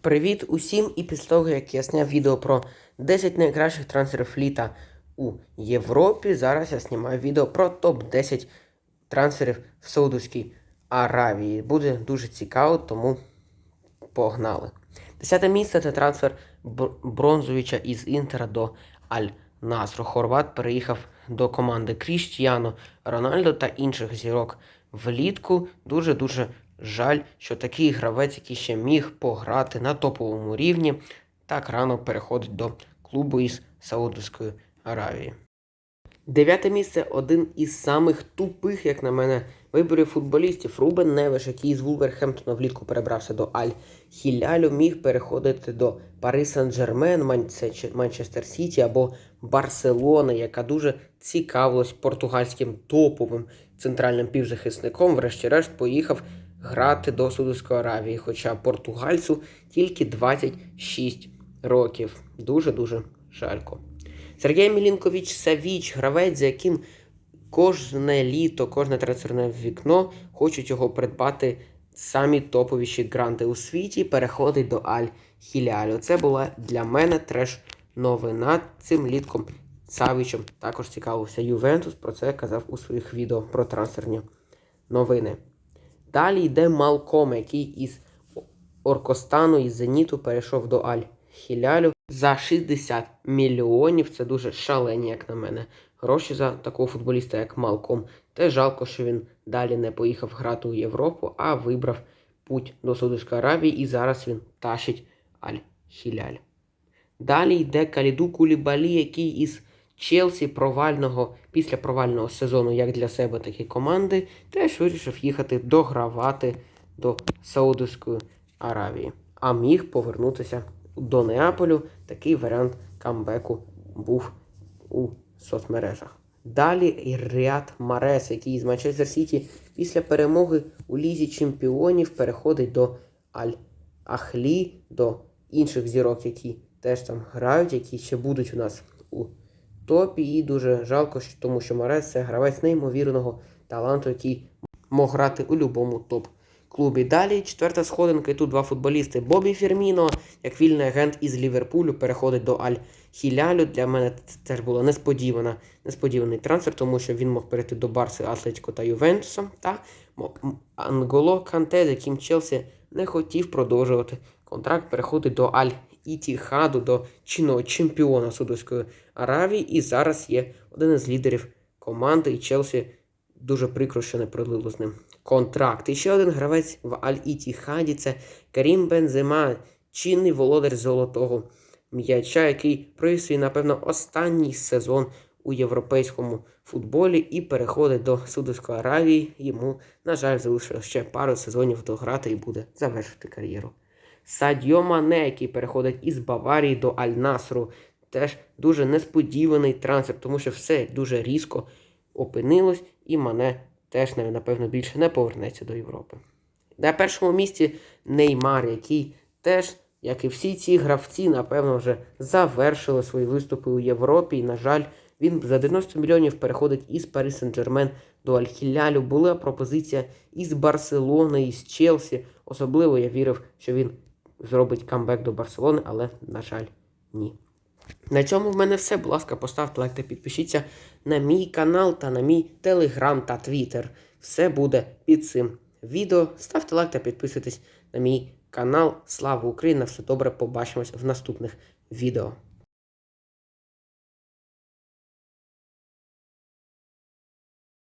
Привіт усім! І після того, як я зняв відео про 10 найкращих трансферів літа у Європі, зараз я знімаю відео про топ-10 трансферів в Саудовській Аравії. Буде дуже цікаво, тому погнали. Десяте місце це трансфер Бр- Бронзовича із Інтера до Аль Насру. Хорват переїхав до команди Кріштіану, Рональдо та інших зірок влітку. Дуже-дуже жаль, що такий гравець, який ще міг пограти на топовому рівні, так рано переходить до клубу із Саудовської Аравії. Дев'яте місце один із самих тупих, як на мене, виборів футболістів. Рубен Невеш, який з Вулверхемптона влітку перебрався до Аль Хілялю, міг переходити до Пари Сен-Жермен, Манчестер Сіті або Барселони, яка дуже цікавилась португальським топовим центральним півзахисником. Врешті-решт поїхав грати до Саудовської Аравії, хоча португальцю тільки 26 років. Дуже-дуже жалько. Сергій Мілінкович Савіч, гравець, за яким кожне літо, кожне трансферне вікно хочуть його придбати самі топовіші гранти у світі, переходить до Аль Хілялю. Це була для мене треш новина цим літком. Савічем також цікавився Ювентус. Про це я казав у своїх відео про трансферні новини. Далі йде Малком, який із Оркостану із Зеніту перейшов до Аль Хілялю за 60 мільйонів. Це дуже шалені, як на мене. Гроші за такого футболіста, як Малком. Те жалко, що він далі не поїхав грати у Європу, а вибрав путь до Саудовської Аравії і зараз він тащить Аль Хіляль. Далі йде Каліду Кулібалі, який із Челсі провального після провального сезону, як для себе, так і команди, теж вирішив їхати догравати до Саудовської Аравії. А міг повернутися до Неаполю. Такий варіант камбеку був у соцмережах. Далі Ріад Марес, який з Манчестер Сіті після перемоги у Лізі Чемпіонів переходить до Аль Ахлі, до інших зірок, які теж там грають, які ще будуть у нас у топі. І дуже жалко, тому що Марес це гравець неймовірного таланту, який мог грати у будь-якому топ-клубі. Далі четверта сходинка, і тут два футболісти. Бобі Ферміно, як вільний агент із Ліверпулю, переходить до Аль Хілялю. Для мене це теж було несподівана, несподіваний трансфер, тому що він мог перейти до Барси, Атлетіко та Ювентуса. Та Анголо Канте, з яким Челсі не хотів продовжувати контракт, переходить до Аль Ітіхаду, до чинного чемпіона Судовської Аравії. І зараз є один із лідерів команди, і Челсі дуже прикро, що не продлило з ним контракт. І ще один гравець в Аль Ітіхаді це Карім Бензема, чинний володар золотого м'яча, який провів свій, напевно, останній сезон у європейському футболі і переходить до Судовської Аравії. Йому, на жаль, залишилося ще пару сезонів дограти і буде завершити кар'єру. Садьо Мане, який переходить із Баварії до Аль-Насру. Теж дуже несподіваний трансфер, тому що все дуже різко опинилось, і Мане теж, напевно, більше не повернеться до Європи. На першому місці Неймар, який теж, як і всі ці гравці, напевно, вже завершили свої виступи у Європі. І, на жаль, він за 90 мільйонів переходить із Пари Сен-Жермен до Аль-Хілялю. Була пропозиція із Барселони, із Челсі. Особливо я вірив, що він зробить камбек до Барселони, але, на жаль, ні. На цьому в мене все. Будь ласка, поставте лайк та підпишіться на мій канал та на мій телеграм та твіттер. Все буде під цим відео. Ставте лайк та підписуйтесь на мій канал. Слава Україні! Все добре, побачимось в наступних відео.